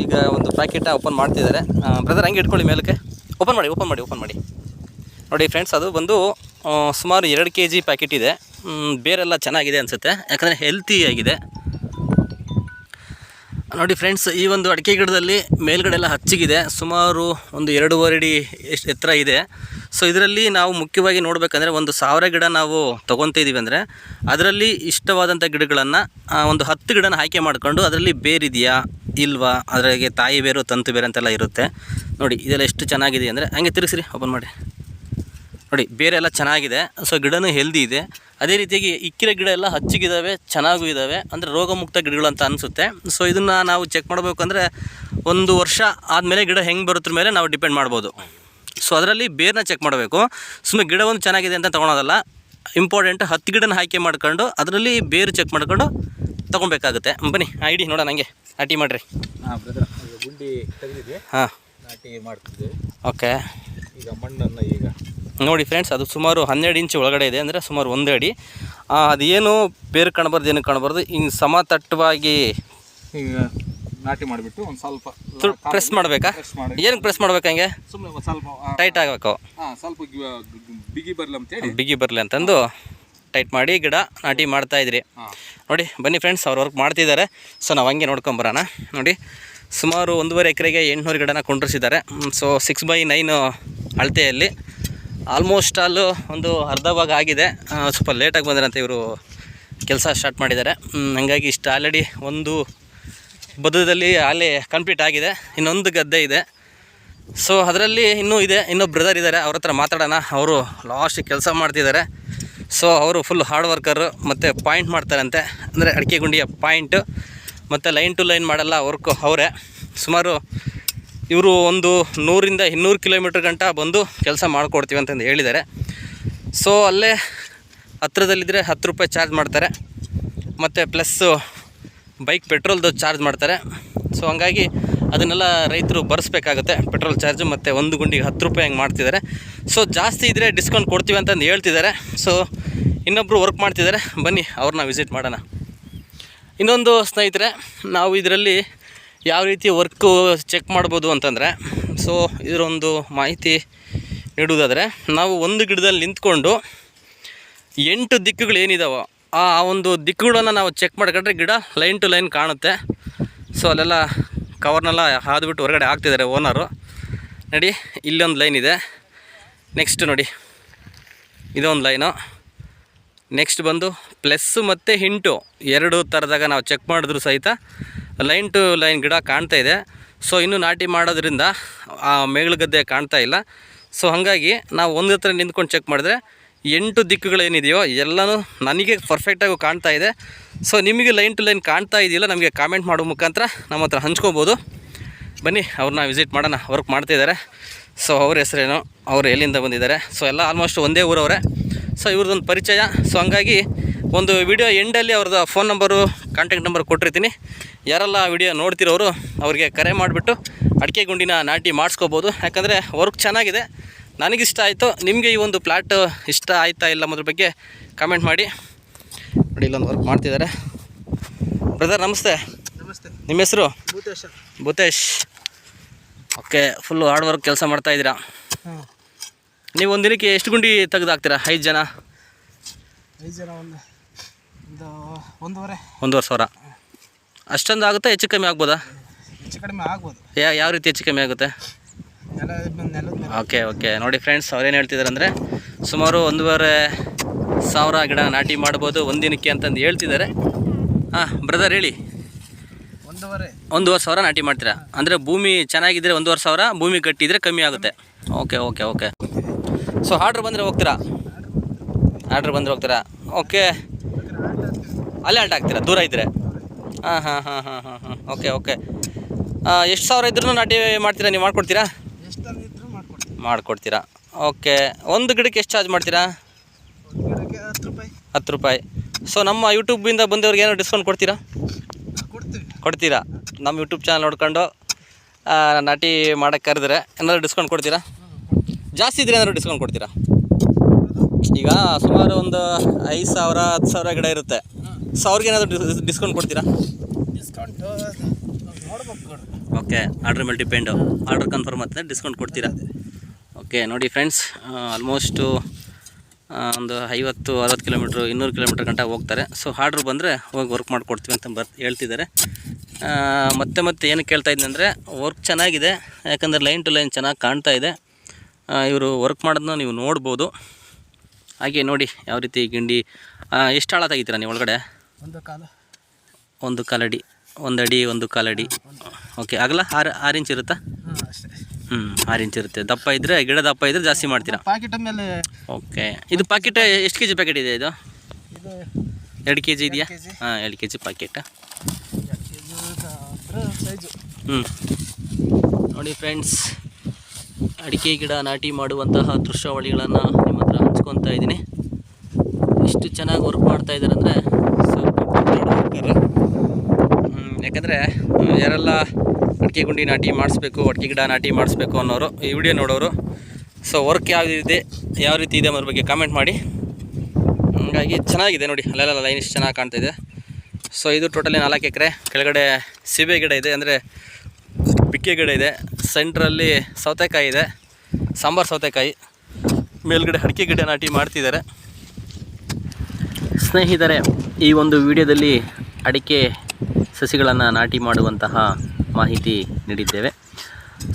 ಈಗ ಒಂದು ಪ್ಯಾಕೆಟ್ ಓಪನ್ ಮಾಡ್ತಿದ್ದಾರೆ. ಬ್ರದರ್ ಹಂಗೆ ಇಟ್ಕೊಳ್ಳಿ ಮೇಲಕ್ಕೆ. ಓಪನ್ ಮಾಡಿ ಓಪನ್ ಮಾಡಿ ಓಪನ್ ಮಾಡಿ. ನೋಡಿ ಫ್ರೆಂಡ್ಸ್ ಅದು ಬಂದು ಸುಮಾರು ಎರಡು ಕೆ ಜಿ ಪ್ಯಾಕೆಟ್ ಇದೆ. ಬೇರೆಲ್ಲ ಚೆನ್ನಾಗಿದೆ ಅನಿಸುತ್ತೆ. ಯಾಕಂದರೆ ಹೆಲ್ತಿ ಆಗಿದೆ. ನೋಡಿ ಫ್ರೆಂಡ್ಸ್ ಈ ಒಂದು ಅಡಿಕೆ ಗಿಡದಲ್ಲಿ ಮೇಲ್ಗಡೆ ಎಲ್ಲ ಹಚ್ಚಿಗಿದೆ. ಸುಮಾರು ಒಂದು ಎರಡೂವರೆ ಅಡಿ ಎಷ್ಟು ಎತ್ತರ ಇದೆ. ಸೊ ಇದರಲ್ಲಿ ನಾವು ಮುಖ್ಯವಾಗಿ ನೋಡಬೇಕಂದ್ರೆ ಒಂದು ಸಾವಿರ ಗಿಡ ನಾವು ತೊಗೊತಿದ್ದೀವಿ ಅಂದರೆ, ಅದರಲ್ಲಿ ಇಷ್ಟವಾದಂಥ ಗಿಡಗಳನ್ನು ಒಂದು ಹತ್ತು ಗಿಡನ ಆಯ್ಕೆ ಮಾಡಿಕೊಂಡು ಅದರಲ್ಲಿ ಬೇರಿದೆಯಾ, ಇಲ್ವಾ, ಅದರಾಗೆ ತಾಯಿ ಬೇರು, ತಂತು ಬೇರು ಅಂತೆಲ್ಲ ಇರುತ್ತೆ. ನೋಡಿ, ಇದೆಲ್ಲ ಎಷ್ಟು ಚೆನ್ನಾಗಿದೆ ಅಂದರೆ, ಹಂಗೆ ತಿರುಗಿಸ್ರಿ ಓಪನ್ ಮಾಡಿ. ನೋಡಿ ಬೇರೆ ಎಲ್ಲ ಚೆನ್ನಾಗಿದೆ. ಸೊ ಗಿಡನೂ ಹೆಲ್ದಿ ಇದೆ. ಅದೇ ರೀತಿಯಾಗಿ ಇಕ್ಕಿರೋ ಗಿಡ ಎಲ್ಲ ಹಚ್ಚಿಗಿದ್ದಾವೆ ಚೆನ್ನಾಗೂ ಇದ್ದಾವೆ ಅಂದರೆ ರೋಗಮುಕ್ತ ಗಿಡಗಳು ಅಂತ ಅನಿಸುತ್ತೆ. ಸೊ ಇದನ್ನು ನಾವು ಚೆಕ್ ಮಾಡಬೇಕು ಅಂದರೆ ಒಂದು ವರ್ಷ ಆದಮೇಲೆ ಗಿಡ ಹೆಂಗೆ ಬರುತ್ತರ ಮೇಲೆ ನಾವು ಡಿಪೆಂಡ್ ಮಾಡ್ಬೋದು. ಸೊ ಅದರಲ್ಲಿ ಬೇರನ್ನ ಚೆಕ್ ಮಾಡಬೇಕು. ಸುಮ್ಮನೆ ಗಿಡ ಒಂದು ಚೆನ್ನಾಗಿದೆ ಅಂತ ತೊಗೊಳೋದಲ್ಲ. ಇಂಪಾರ್ಟೆಂಟ್ ಹತ್ತು ಗಿಡನ ಆಯ್ಕೆ ಮಾಡ್ಕೊಂಡು ಅದರಲ್ಲಿ ಬೇರು ಚೆಕ್ ಮಾಡ್ಕೊಂಡು ತೊಗೊಬೇಕಾಗುತ್ತೆ. ಬನ್ನಿ ಐಡಿ ನೋಡೋಣ ನನಗೆ ನಾಟಿ ಮಾಡಿರಿ. ಹಾಂ ಗುಂಡಿ ಹಾಂ. ನಾಟಿ ಮಾಡ್ತಿದ್ದೆ. ಓಕೆ ಈಗ ಮಣ್ಣನ್ನು ಈಗ ನೋಡಿ ಫ್ರೆಂಡ್ಸ್ ಅದು ಸುಮಾರು ಹನ್ನೆರಡು ಇಂಚ್ ಒಳಗಡೆ ಇದೆ ಅಂದರೆ ಸುಮಾರು ಒಂದು ಅಡಿ ಅದೇನು ಬೇರೆ ಕಾಣಬಾರ್ದು ಏನು ಕಾಣಬಾರ್ದು. ಹಿಂಗೆ ಸಮತಟ್ಟವಾಗಿ ಈಗ ನಾಟಿ ಮಾಡಿಬಿಟ್ಟು ಒಂದು ಸ್ವಲ್ಪ ಪ್ರೆಸ್ ಮಾಡಬೇಕಾ? ಏನಕ್ಕೆ ಪ್ರೆಸ್ ಮಾಡ್ಬೇಕು ಹಂಗೆ? ಸುಮ್ಮನೆ ಸ್ವಲ್ಪ ಟೈಟ್ ಆಗಬೇಕು. ಸ್ವಲ್ಪ ಬಿಗಿ ಬರಲಿ ಅಂತೇಳಿ ಬಿಗಿ ಬರಲಿ ಅಂತಂದು ಟೈಟ್ ಮಾಡಿ ಗಿಡ ನಾಟಿ ಮಾಡ್ತಾ ಇದ್ರಿ. ನೋಡಿ ಬನ್ನಿ ಫ್ರೆಂಡ್ಸ್ ಅವ್ರು ವರ್ಕ್ ಮಾಡ್ತಿದ್ದಾರೆ. ಸೊ ನಾವು ಹಂಗೆ ನೋಡ್ಕೊಂಬರೋಣ ನೋಡಿ ಸುಮಾರು ಒಂದೂವರೆ ಎಕರೆಗೆ ಎಂಟುನೂರು ಗಿಡನ ಕುಂಡ್ರಿಸಿದ್ದಾರೆ. ಸೊ ಸಿಕ್ಸ್ ಬೈ ನೈನು ಅಳತೆಯಲ್ಲಿ. ಆಲ್ಮೋಸ್ಟ್ ಆಲ್ ಒಂದು ಅರ್ಧ ಭಾಗ ಆಗಿದೆ. ಸ್ವಲ್ಪ ಲೇಟಾಗಿ ಬಂದರಂತೆ ಇವರು ಕೆಲಸ ಸ್ಟಾರ್ಟ್ ಮಾಡಿದ್ದಾರೆ. ಹಂಗಾಗಿ ಹಾಗಾಗಿ ಇಷ್ಟು ಆಲ್ರೆಡಿ ಒಂದು ಬದುದಲ್ಲಿ ಅಲ್ಲಿ ಕಂಪ್ಲೀಟ್ ಆಗಿದೆ. ಇನ್ನೊಂದು ಗದ್ದೆ ಇದೆ. ಸೊ ಅದರಲ್ಲಿ ಇನ್ನೂ ಇದೆ. ಇನ್ನೂ ಬ್ರದರ್ ಇದ್ದಾರೆ ಅವ್ರ ಹತ್ರ ಮಾತಾಡೋಣ. ಅವರು ಲಾಸ್ಟ್ ಕೆಲಸ ಮಾಡ್ತಿದ್ದಾರೆ. ಸೊ ಅವರು ಫುಲ್ ಹಾರ್ಡ್ ವರ್ಕರು ಮತ್ತು ಪಾಯಿಂಟ್ ಮಾಡ್ತಾರಂತೆ. ಅಂದರೆ ಅಡಿಕೆ ಗುಂಡಿಯ ಪಾಯಿಂಟು ಮತ್ತು ಲೈನ್ ಟು ಲೈನ್ ಮಾಡಲ್ಲ ವರ್ಕು ಅವರೇ. ಸುಮಾರು ಇವರು ಒಂದು ನೂರಿಂದ ಇನ್ನೂರು ಕಿಲೋಮೀಟ್ರ್ ಗಂಟ ಬಂದು ಕೆಲಸ ಮಾಡಿಕೊಡ್ತೀವಿ ಅಂತಂದು ಹೇಳಿದ್ದಾರೆ. ಸೊ ಅಲ್ಲೇ ಹತ್ತಿರದಲ್ಲಿದ್ದರೆ ಹತ್ತು ರೂಪಾಯಿ ಚಾರ್ಜ್ ಮಾಡ್ತಾರೆ. ಮತ್ತು ಪ್ಲಸ್ಸು ಬೈಕ್ ಪೆಟ್ರೋಲ್ದು ಚಾರ್ಜ್ ಮಾಡ್ತಾರೆ. ಸೊ ಹಂಗಾಗಿ ಅದನ್ನೆಲ್ಲ ರೈತರು ಬರೆಸ್ಬೇಕಾಗುತ್ತೆ. ಪೆಟ್ರೋಲ್ ಚಾರ್ಜು ಮತ್ತು ಒಂದು ಗುಂಡಿಗೆ ಹತ್ತು ರೂಪಾಯಿ ಹಂಗೆ ಮಾಡ್ತಿದ್ದಾರೆ. ಸೊ ಜಾಸ್ತಿ ಇದ್ದರೆ ಡಿಸ್ಕೌಂಟ್ ಕೊಡ್ತೀವಿ ಅಂತಂದು ಹೇಳ್ತಿದ್ದಾರೆ. ಸೊ ಇನ್ನೊಬ್ಬರು ವರ್ಕ್ ಮಾಡ್ತಿದ್ದಾರೆ. ಬನ್ನಿ, ಅವ್ರನ್ನ ವಿಸಿಟ್ ಮಾಡೋಣ. ಇನ್ನೊಂದು ಸ್ನೇಹಿತರೆ, ನಾವು ಇದರಲ್ಲಿ ಯಾವ ರೀತಿ ವರ್ಕು ಚೆಕ್ ಮಾಡ್ಬೋದು ಅಂತಂದರೆ ಸೊ ಇದರೊಂದು ಮಾಹಿತಿ ನೀಡುವುದಾದರೆ, ನಾವು ಒಂದು ಗಿಡದಲ್ಲಿ ನಿಂತ್ಕೊಂಡು ಎಂಟು ದಿಕ್ಕುಗಳು ಏನಿದಾವೋ, ಆ ಒಂದು ದಿಕ್ಕುಗಳನ್ನು ನಾವು ಚೆಕ್ ಮಾಡ್ಕೊಂಡ್ರೆ ಗಿಡ ಲೈನ್ ಟು ಲೈನ್ ಕಾಣುತ್ತೆ. ಸೊ ಅಲ್ಲೆಲ್ಲ ಕವರ್ನೆಲ್ಲ ಹಾದುಬಿಟ್ಟು ಹೊರಗಡೆ ಹಾಕ್ತಿದ್ದಾರೆ ಓನರು ನೋಡಿ, ಇಲ್ಲೊಂದು ಲೈನ್ ಇದೆ. ನೆಕ್ಸ್ಟ್ ನೋಡಿ. ಇದೊಂದು ಲೈನು ನೆಕ್ಸ್ಟ್ ಬಂದು ಪ್ಲಸ್ಸು ಮತ್ತು ಹಿಂಟು ಎರಡು ಥರದಾಗ ನಾವು ಚೆಕ್ ಮಾಡಿದ್ರು ಸಹಿತ ಲೈನ್ ಟು ಲೈನ್ ಗಿಡ ಕಾಣ್ತಾ ಇದೆ. ಸೊ ಇನ್ನೂ ನಾಟಿ ಮಾಡೋದ್ರಿಂದ ಆ ಮೇಗಳು ಗದ್ದೆ ಕಾಣ್ತಾ ಇಲ್ಲ. ಸೊ ಹಾಗಾಗಿ ನಾವು ಒಂದು ಹತ್ರ ನಿಂತ್ಕೊಂಡು ಚೆಕ್ ಮಾಡಿದ್ರೆ ಎಂಟು ದಿಕ್ಕುಗಳೇನಿದೆಯೋ ಎಲ್ಲನೂ ನನಗೆ ಪರ್ಫೆಕ್ಟಾಗಿ ಕಾಣ್ತಾ ಇದೆ. ಸೊ ನಿಮಗೆ ಲೈನ್ ಟು ಲೈನ್ ಕಾಣ್ತಾ ಇದೆಯಲ್ಲ ನಮಗೆ ಕಾಮೆಂಟ್ ಮಾಡೋ ಮುಖಾಂತರ ನಮ್ಮ ಹತ್ರ ಹಂಚ್ಕೋಬೋದು. ಬನ್ನಿ, ಅವ್ರನ್ನ ವಿಸಿಟ್ ಮಾಡೋಣ. ವರ್ಕ್ ಮಾಡ್ತಿದ್ದಾರೆ ಸೊ ಅವ್ರ ಹೆಸರೇನು? ಅವರು ಎಲ್ಲಿಂದ ಬಂದಿದ್ದಾರೆ? ಸೊ ಎಲ್ಲ ಆಲ್ಮೋಸ್ಟ್ ಒಂದೇ ಊರವರೇ. ಸೊ ಇವ್ರದ್ದೊಂದು ಪರಿಚಯ. ಸೊ ಹಂಗಾಗಿ ಒಂದು ವಿಡಿಯೋ ಎಂಡಲ್ಲಿ ಅವ್ರದ್ದು ಫೋನ್ ನಂಬರು ಕಾಂಟ್ಯಾಕ್ಟ್ ನಂಬರ್ ಕೊಟ್ಟಿರ್ತೀನಿ. ಯಾರೆಲ್ಲ ವಿಡಿಯೋ ನೋಡ್ತಿರೋರು ಅವ್ರಿಗೆ ಕರೆ ಮಾಡಿಬಿಟ್ಟು ಅಡಿಕೆ ಗುಂಡಿನ ನಾಟಿ ಮಾಡಿಸ್ಕೋಬೋದು. ಯಾಕಂದರೆ ವರ್ಕ್ ಚೆನ್ನಾಗಿದೆ. ನನಗಿಷ್ಟ ಆಯಿತು. ನಿಮಗೆ ಈ ಒಂದು ಪ್ಲಾಟ್ ಇಷ್ಟ ಆಯ್ತಾ ಇಲ್ಲ ಅನ್ನೋದ್ರ ಬಗ್ಗೆ ಕಮೆಂಟ್ ಮಾಡಿ. ನೋಡಿ ಇಲ್ಲೊಂದು ವರ್ಕ್ ಮಾಡ್ತಿದ್ದಾರೆ. ಬ್ರದರ್ ನಮಸ್ತೆ. ನಮಸ್ತೆ. ನಿಮ್ಮ ಹೆಸರು? Bhutesh. Bhutesh. Okay full hard work ಕೆಲಸ ಮಾಡ್ತಾ ಇದ್ದೀರಾ? ನೀವು ಒಂದು ದಿನಕ್ಕೆ ಎಷ್ಟು ಗುಂಡಿ ತೆಗೆದು ಹಾಕ್ತೀರಾ ಐದು ಜನ? ಐದು ಜನ ಒಂದು ಒಂದು ಒಂದೂವರೆ. ಒಂದೂವರೆ ಸಾವಿರ. ಅಷ್ಟೊಂದು ಆಗುತ್ತಾ ಹೆಚ್ಚು ಕಮ್ಮಿ ಆಗ್ಬೋದಾ? ಹೆಚ್ಚು ಕಡಿಮೆ ಆಗ್ಬೋದು. ಯಾ ಯಾವ ರೀತಿ ಹೆಚ್ಚು ಕಮ್ಮಿ ಆಗುತ್ತೆ? ನೆಲ ನೆಲದ ಮೇಲೆ. Okay okay. ನೋಡಿ ಫ್ರೆಂಡ್ಸ್ ಅವ್ರೇನು ಹೇಳ್ತಿದ್ದಾರೆ ಅಂದರೆ ಸುಮಾರು ಒಂದೂವರೆ ಸಾವಿರ ಗಿಡ ನಾಟಿ ಮಾಡ್ಬೋದು ಒಂದಿನಕ್ಕೆ ದಿನಕ್ಕೆ ಅಂತಂದು ಹೇಳ್ತಿದ್ದಾರೆ. ಹಾಂ ಬ್ರದರ್ ಹೇಳಿ. ಒಂದೂವರೆ. ಒಂದೂವರೆ ಸಾವಿರ ನಾಟಿ ಮಾಡ್ತೀರಾ? ಅಂದರೆ ಭೂಮಿ ಚೆನ್ನಾಗಿದ್ದರೆ ಒಂದೂವರೆ ಸಾವಿರ ಭೂಮಿ ಕಟ್ಟಿದರೆ ಕಮ್ಮಿ ಆಗುತ್ತೆ. Okay okay okay. So order ಬಂದರೆ ಹೋಗ್ತೀರಾ? ಆರ್ಡ್ರ್ ಬಂದರೆ ಹೋಗ್ತೀರಾ? ಓಕೆ ಅಲ್ಲೇ ಅಲ್ಟ್ ಆಗ್ತೀರಾ ದೂರ ಇದ್ದರೆ ಹಾಂ ಹಾಂ ಹಾಂ ಹಾಂ ಹಾಂ ಹಾಂ. ಓಕೆ ಓಕೆ ಎಷ್ಟು ಸಾವಿರ ಇದ್ರೂ ನಾಟಿ ಮಾಡ್ತೀರಾ? ನೀವು ಮಾಡ್ಕೊಡ್ತೀರಾ? ಮಾಡ್ಕೊಡ್ತೀರಾ. ಓಕೆ ಒಂದು ಗಿಡಕ್ಕೆ ಎಷ್ಟು ಚಾರ್ಜ್ ಮಾಡ್ತೀರಾ? ಹತ್ತು ರೂಪಾಯಿ. ಸೊ ನಮ್ಮ ಯೂಟ್ಯೂಬಿಂದ ಬಂದವ್ರಿಗೆ ಏನೋ ಡಿಸ್ಕೌಂಟ್ ಕೊಡ್ತೀರಾ? ಕೊಡ್ತೀರಾ. ನಮ್ಮ ಯೂಟ್ಯೂಬ್ ಚಾನಲ್ ನೋಡ್ಕೊಂಡು ನಾಟಿ ಮಾಡೋಕ್ಕೆ ಕರೆದ್ರೆ ಏನಾದ್ರು ಡಿಸ್ಕೌಂಟ್ ಕೊಡ್ತೀರಾ? ಜಾಸ್ತಿ ಇದ್ರೆ ಏನಾದರೂ ಡಿಸ್ಕೌಂಟ್ ಕೊಡ್ತೀರಾ? ಈಗ ಸುಮಾರು ಒಂದು ಐದು ಸಾವಿರ, ಹತ್ತು ಸಾವಿರ ಗಿಡ ಇರುತ್ತೆ. ಸೊ ಅವ್ರಿಗೇನಾದ್ರು ಡಿಸ್ಕೌಂಟ್ ಕೊಡ್ತೀರಾ? ಡಿಸ್ಕೌಂಟು ಓಕೆ ಆರ್ಡ್ರ್ ಮೇಲೆ ಡಿಪೆಂಡು ಆರ್ಡ್ರ್ ಕನ್ಫರ್ಮ್ ಆಗ್ತದೆ ಡಿಸ್ಕೌಂಟ್ ಕೊಡ್ತೀರಾ? ಓಕೆ ನೋಡಿ ಫ್ರೆಂಡ್ಸ್ ಆಲ್ಮೋಸ್ಟು ಒಂದು ಐವತ್ತು ಅರವತ್ತು ಕಿಲೋಮೀಟ್ರ್ ಇನ್ನೂರು ಕಿಲೋಮೀಟ್ರ್ ಗಂಟೆ ಹೋಗ್ತಾರೆ. ಸೊ ಆರ್ಡ್ರ್ ಬಂದರೆ ಹೋಗಿ ವರ್ಕ್ ಮಾಡಿಕೊಡ್ತೀವಿ ಅಂತ ಬರ್ ಹೇಳ್ತಿದ್ದಾರೆ. ಮತ್ತೆ ಮತ್ತೆ ಏನು ಕೇಳ್ತಾ ಅಂದರೆ ವರ್ಕ್ ಚೆನ್ನಾಗಿದೆ. ಯಾಕಂದರೆ ಲೈನ್ ಟು ಲೈನ್ ಚೆನ್ನಾಗಿ ಕಾಣ್ತಾ ಇದೆ. ಇವರು ವರ್ಕ್ ಮಾಡೋದನ್ನ ನೀವು ನೋಡ್ಬೋದು. ಹಾಗೆ ನೋಡಿ ಯಾವ ರೀತಿ ಗಿಂಡಿ ಎಷ್ಟು ಆಳ ತೆಗಿತೀರಾ ನೀವು ಒಳಗಡೆ? ಒಂದು ಕಾಲ. ಒಂದು ಕಾಲಡಿ ಒಂದು ಅಡಿ ಒಂದು ಕಾಲಡಿ ಓಕೆ ಆಗಲ್ಲ ಆರು ಆರು ಇಂಚ್ ಇರುತ್ತಾ? ಹ್ಞೂ ಆರು ಇಂಚ್ ಇರುತ್ತೆ. ದಪ್ಪ ಇದ್ದರೆ ಗಿಡ ದಪ್ಪ ಇದ್ದರೆ ಜಾಸ್ತಿ ಮಾಡ್ತೀರಾ? ಪ್ಯಾಕೆಟ್ ಮೇಲೆ ಓಕೆ ಇದು ಪ್ಯಾಕೆಟ್ ಎಷ್ಟು ಕೆ ಜಿ ಪ್ಯಾಕೆಟ್ ಇದೆ? ಇದು ಎರಡು ಕೆ ಜಿ ಇದೆಯಾ. ಹಾಂ ಎರಡು ಕೆ ಜಿ ಪ್ಯಾಕೆಟ್ ಹ್ಞೂ ನೋಡಿ ಫ್ರೆಂಡ್ಸ್ ಅಡಿಕೆ ಗಿಡ ನಾಟಿ ಮಾಡುವಂತಹ ದೃಶ್ಯಾವಳಿಗಳನ್ನು ನಿಮ್ಮ ಹತ್ರ ಹಂಚ್ಕೊತಾ ಇದ್ದೀನಿ. ಇಷ್ಟು ಚೆನ್ನಾಗಿ ವರ್ಕ್ ಮಾಡ್ತಾ ಇದ್ದಾರೆ ಅಂದರೆ ಸೊ ಯಾಕಂದರೆ ಯಾರೆಲ್ಲ ಅಡಿಕೆ ಗುಂಡಿ ನಾಟಿ ಮಾಡಿಸ್ಬೇಕು, ಅಡಿಕೆ ಗಿಡ ನಾಟಿ ಮಾಡಿಸ್ಬೇಕು ಅನ್ನೋರು ಈ ವಿಡಿಯೋ ನೋಡೋರು, ಸೊ ವರ್ಕ್ ಯಾವ ಇದೆ, ಯಾವ ರೀತಿ ಇದೆ ಅನ್ನೋದ್ರ ಬಗ್ಗೆ ಕಾಮೆಂಟ್ ಮಾಡಿ. ಹಾಗಾಗಿ ಚೆನ್ನಾಗಿದೆ ನೋಡಿ, ಅಲ್ಲೆಲ್ಲ ಲೈನ್ ಇಷ್ಟು ಚೆನ್ನಾಗಿ ಕಾಣ್ತಿದೆ ಸೊ ಇದು ಟೋಟಲಿ ನಾಲ್ಕು ಎಕರೆ, ಕೆಳಗಡೆ ಸೀಬೆ ಗಿಡ ಇದೆ, ಅಂದರೆ ಬಿಕ್ಕೆ ಗಿಡ ಇದೆ. ಸೆಂಟ್ರಲ್ಲಿ ಸೌತೆಕಾಯಿ ಇದೆ, ಸಾಂಬಾರು ಸೌತೆಕಾಯಿ, ಮೇಲ್ಗಡೆ ಅಡಿಕೆ ಗಿಡ ನಾಟಿ ಮಾಡ್ತಿದ್ದಾರೆ. ಸ್ನೇಹಿತರೆ, ಈ ಒಂದು ವಿಡಿಯೋದಲ್ಲಿ ಅಡಿಕೆ ಸಸಿಗಳನ್ನು ನಾಟಿ ಮಾಡುವಂತಹ ಮಾಹಿತಿ ನೀಡಿದ್ದೇವೆ.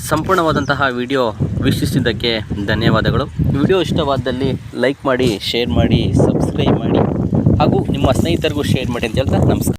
ಸಂಪೂರ್ಣವಾದಂತಹ ವಿಡಿಯೋ ವೀಕ್ಷಿಸಿದ್ದಕ್ಕೆ ಧನ್ಯವಾದಗಳು. ವಿಡಿಯೋ ಇಷ್ಟವಾದಲ್ಲಿ ಲೈಕ್ ಮಾಡಿ, ಶೇರ್ ಮಾಡಿ, ಸಬ್ಸ್ಕ್ರೈಬ್ ಮಾಡಿ, ಹಾಗೂ ನಿಮ್ಮ ಸ್ನೇಹಿತರಿಗೂ ಶೇರ್ ಮಾಡಿ ಅಂತ ಹೇಳ್ತಾ ನಮಸ್ಕಾರ.